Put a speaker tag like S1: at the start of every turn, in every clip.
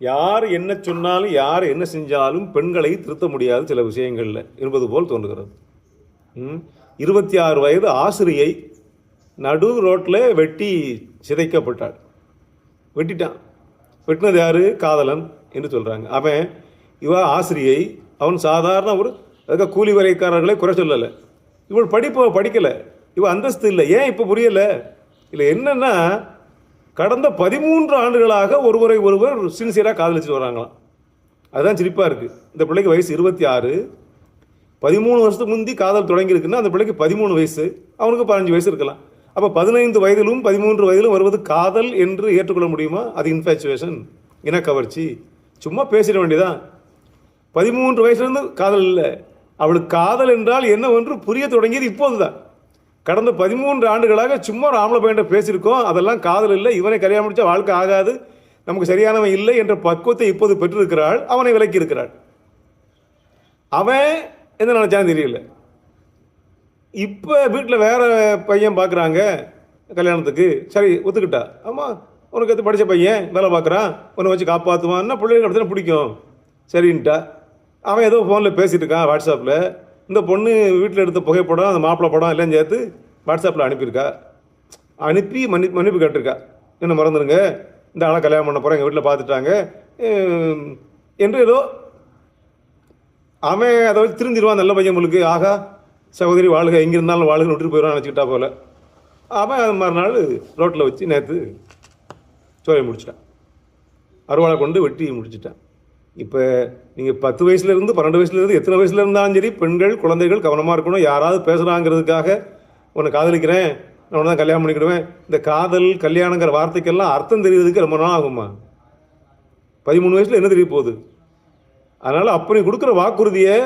S1: யார் என்ன சொன்னாலும் யார் என்ன செஞ்சாலும் பெண்களை திருத்த முடியாது சில விஷயங்களில். என்பது போல் தோன்றுகிறது. ம். இருபத்தி ஆறு வயது ஆசிரியை நடு ரோட்டில் வெட்டி சிதைக்கப்பட்டாள். வெட்டிட்டான். வெட்டினது யார்? காதலன் என்று சொல்கிறாங்க அவன் இவ ஆசிரியை. அவன் சாதாரண ஒரு அதுக்காக கூலி வரைக்காரர்களை குறை சொல்லலை. இவள் படிப்பு படிக்கலை. இவள் அந்தஸ்து இல்லை. ஏன் இப்போ புரியலை? இல்லை என்னென்னா கடந்த பதிமூன்று ஆண்டுகளாக ஒருவரை ஒருவர் சின்சியராக காதலிச்சுட்டு வராங்களாம். அதுதான் சிரிப்பாக இருக்குது இந்த பிள்ளைக்கு வயசு இருபத்தி ஆறு. பதிமூணு வருஷத்துக்கு முந்தி காதல் தொடங்கியிருக்குன்னா அந்த பிள்ளைக்கு பதிமூணு வயசு. அவனுக்கு பதினஞ்சு வயசு இருக்கலாம். அப்போ பதினைந்து வயதிலும் பதிமூன்று வயதிலும் வருவது காதல் என்று ஏற்றுக்கொள்ள முடியுமா? அது இன்ஃபேச்சுவேஷன் இனக்கவர்ச்சி சும்மா பேசிட வேண்டியதான் பதிமூன்று வயசுலேருந்து காதல் இல்லை. அவளுக்கு காதல் என்றால் என்னவென்று புரிய தொடங்கியது இப்போது தான் கடந்த பதிமூன்று ஆண்டுகளாக சும்மா ஒரு ஆம்பளை பையன்ட்ட பேசியிருக்கோம். அதெல்லாம் காதல் இல்லை. இவனை கல்யாணம் முடிச்சா வாழ்க்கை ஆகாது. நமக்கு சரியானவன் இல்லை என்ற பக்குவத்தை இப்போது பெற்றிருக்கிறாள். அவனை விலக்கி இருக்கிறாள். அவன் என்ன நினச்சான்னு தெரியல. இப்போ வீட்டில் வேற பையன் பார்க்குறாங்க கல்யாணத்துக்கு. சரி ஒத்துக்கிட்டா? ஆமாம் உனக்கு எது படித்த பையன்? வேலை பார்க்குறான். உன்னை வச்சு காப்பாற்றுவான்னா பிள்ளைங்க இடத்துல பிடிக்கும்? சரின்ட்டா. அவன் ஏதோ ஃபோனில் பேசிகிட்டு இருக்கான் வாட்ஸ்அப்பில் இந்த பொண்ணு வீட்டில் எடுத்த புகைப்படம் அந்த மாப்பிள்ளை படம் எல்லாம் சேர்த்து வாட்ஸ்அப்பில் அனுப்பியிருக்கா. அனுப்பி மன்னி மன்னிப்பு கேட்டிருக்கா. என்ன மறந்துடுங்க இந்த ஆளை கல்யாணம் பண்ண போகிறேன் எங்கள் வீட்டில் பார்த்துட்டாங்க என்று ஏதோ அவன் அதை வச்சு திருந்திடுவான் நல்ல பையன் உங்களுக்கு ஆகா சகோதரி வாழ்க எங்கே இருந்தாலும் வாழ்க விட்டுட்டு போயிடுவான் நினச்சிக்கிட்டா போல. அவன் மறுநாள் ரோட்டில் வச்சு நேற்று சோலையை முடிச்சிட்டான். அருவாளை கொண்டு வெட்டி முடிச்சிட்டான். இப்போ நீங்கள் பத்து வயசுலேருந்து பன்னெண்டு வயசுலேருந்து எத்தனை வயசுல இருந்தாலும் சரி பெண்கள் குழந்தைகள் கவனமாக இருக்கணும். யாராவது பேசுகிறாங்கிறதுக்காக உன்னை காதலிக்கிறேன் நான் உன்னை தான் கல்யாணம் பண்ணிக்கிடுவேன். இந்த காதல் கல்யாணங்கிற வார்த்தைக்கெல்லாம் அர்த்தம் தெரியுறதுக்கு ரொம்ப நாள் ஆகுமா பதிமூணு வயசில் என்ன தெரிய போகுது? அதனால் அப்படி கொடுக்குற வாக்குறுதியை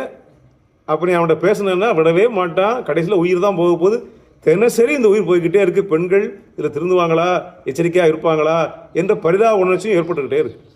S1: அப்படி அவன்கிட்ட பேசினேன்னா விடவே மாட்டான். கடைசியில் உயிர் தான் போக போகுது. தினசரி இந்த உயிர் போய்கிட்டே இருக்குது பெண்கள் இதில் திருந்துவாங்களா? எச்சரிக்கையாக இருப்பாங்களா? என்ற பரிதாப உணர்ச்சியும் ஏற்பட்டுக்கிட்டே இருக்குது